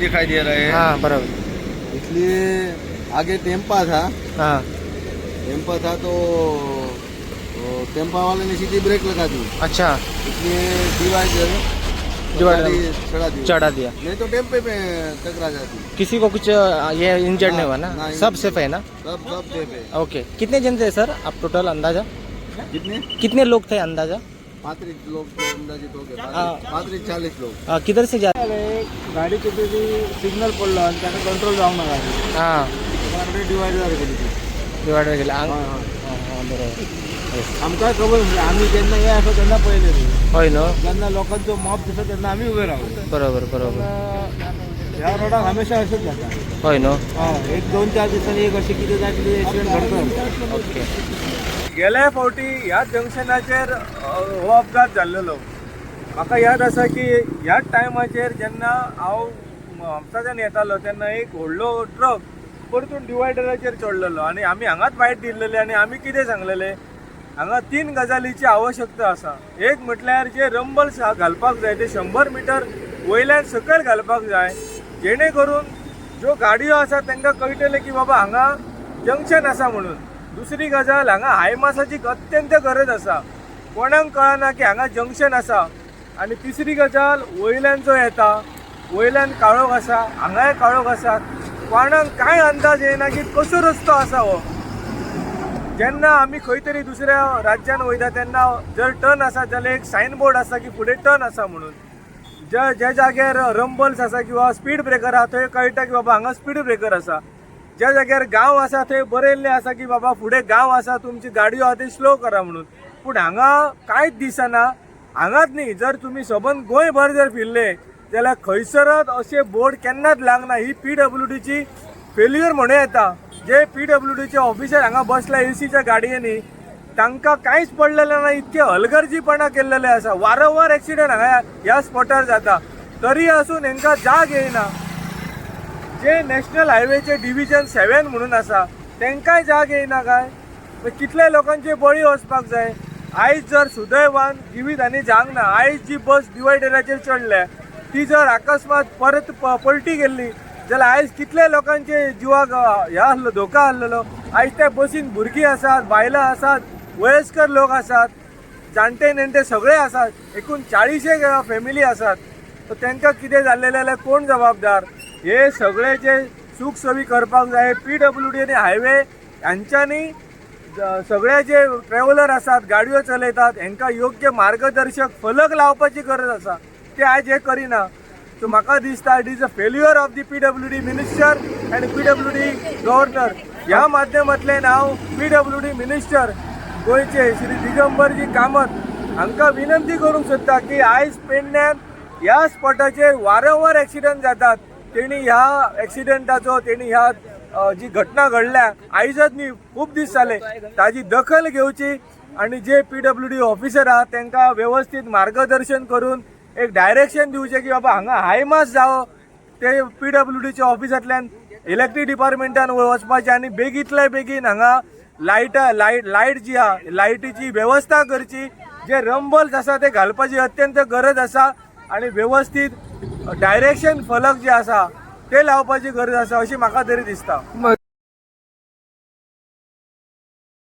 दिखाई दे रहे हैं। हाँ बराबर। इसलिए आगे टेम्पा था। हाँ। टेम्पा था तो तो टेम्पा वाले ने सीधी ब्रेक लगा दी। अच्छा। इसलिए डिवाइडर डिवाइडर चढ़ा दिया। नहीं तो टेम्पे पे टकरा जाती। किसी को कुछ ये इंजर्ड नहीं हुआ ना? ना, सब सेफ है ना? सब सब टेम्पे ओके कितने जन थे सर आप टोटल अंदाजा? कितने? कितने लोग थे अंदाजा? हो. गए हाँ. पैंतीस चालीस लोग अ, किधर से जा गाडी कुठेतरी सिग्नल पडलं आणि त्याने कंट्रोल जाऊन गाडी हां. त्याकडे डिवायडर गेली ती डिवायडर गेला. हा, आं- हा. हां, हां, बरोबर. आमकां खबर म्हणजे आम्ही ज्यांना या असं त्यांना पहिले होय ना? ज्यांना लोकांचं मॉब दिसत त्यांना आम्ही उभे राहतो बरोबर बरोबर. या रोडात हमेशा असेच जातात. होय ना? हा एक दोन चार दिवसांनी एक अशी किती जाय किती ऍक्सिडेंट घडतात. ओके गेल्या फावटी ह्या जंक्शनाचेर हो अपघात जाल्लेलो म्हाका याद आसा की ह्याच टायमाचेर जेन्ना हांव म्हापसाच्यान येतालो तेन्ना एक व्हडलो ट्रक परतून डिवायडराचेर चडलेलो आनी आमी हांगाच वायट दिल्लेले आनी आमी कितें सांगलेले? हांगा तीन गजालीची आवश्यकता आसा. एक म्हटल्यार जे रंबल्स घालपाक जाय ते शंबर मिटर वयल्यान सकयल घालपाक जाय जेणे करून ज्यो गाडयो आसा तांकां कळटलें की बाबा हांगा जंक्शन आसा म्हणून. दुसरी गजाल हांगा हायमासाची अत्यंत गरज आसा. कोणाक कळना की हांगा जंक्शन आसा. आनी तिसरी गजाल वयल्यान जो येता वयल्यान काळोख आसा हांगाय काळोख आसा. कोणाक कांय अंदाज येना की कसो रस्तो आसा हो. जेन्ना आमी खंय तरी दुसऱ्या राज्यान वयता तेन्ना जर टर्न आसा जाल्यार एक सायन बोर्ड आसा की फुडें टर्न आसा म्हणून. ज्या ज्या जाग्यार रंबल्स आसा किंवा स्पीड ब्रेकर आसा थंय कळटा की बाबा हांगा स्पीड ब्रेकर आसा. ज्या जाग्यार गांव आसा थंय बरयल्लें आसा की बाबा फुडें गांव आसा तुमची गाडयो आहा ती स्लो करा म्हणून. पूण हांगा कांयच दिसना. हांगाच न्ही. जर तुमी सबंद गोंयभर जर फिरले जाल्यार खंयसरच अशें बोर्ड केन्नाच लागना. ही पी डब्ल्यू डीची फेल्युअर म्हणूं येता जे पी डब्ल्यू डीचे ऑफिसर हांगा बसल्या एसीच्या गाडयेनी तांकां कांयच पडलेलें ना इतके हलगर्जीपणा केल्लेले आसा वारंवार एक्सिडंट हांगा ह्या स्पॉटार जाता. तरी आसून हांकां जाग येयना जे नॅशनल हायवेचे डिव्हिजन सेवन म्हणून आसा तांकांय जाग येयना काय? कितले लोकांचे बळी वचपाक जाय. आयज जर सुदैवान जिवीत आनी जावंक ना आयज जी बस डिवायडराचेर चडल्या ती जर अकस्मात परत पलटी गेल्ली जाल्यार आयज कितले लोकांचे जिवाक हे आसलो धोका आसलेलो आयज त्या बसीन भुरगीं आसात बायलां आसात वयस्कर लोक आसात जाणटे नेणटे सगळे आसात एकूण चाळीशे फॅमिली आसात. तांकां कितें जाल्लें जाल्यार कोण जबाबदार? हे सगळे जे सूख सोयी करपाक जाय पी डब्ल्यू डी आनी हायवे हांच्यांनी सगळे जे ट्रॅव्हलर आसात गाडयो चलयतात हांकां योग्य मार्गदर्शक फलक लावपाची गरज आसा ते आयज हे करिना. सो म्हाका दिसता it is a failure of the P W D minister and P W D governor ह्या माध्यमांतल्यान हांव पी डब्ल्यू डी मिनिस्टर गोंयचे श्री दिगंबरजी कामत. हांकां विनंती करूंक सोदता की आयज पेडण्यान ह्या स्पॉटाचेर वारंवार एक्सिडंट जातात. तेणी ह्या एक्सिडंटाचो तेणी ह्या जी घटना घडल्या आयजच न्ही खूब दीस जाले ताजी दखल घेवची आनी J P W D officer आहात तांकां व्यवस्थीत मार्गदर्शन करून एक डायरेक्शन दिवचें की बाबा हांगा हायमास मास ते पी डब्ल्यू डीच्या ऑफिसांतल्यान इलेक्ट्रीक डिपार्टमेंटान वचपाचें आनी बेगीतल्या बेगीन हांगा लायटा लायट लायट जी आहा लायटीची वेवस्था करची. जे रंबल्स आसा ते घालपाची अत्यंत गरज आसा आणि व्यवस्थित डायरेक्शन फलक जे आसा ते लावपाची गरज आसा अशी म्हाका तरी दिसता.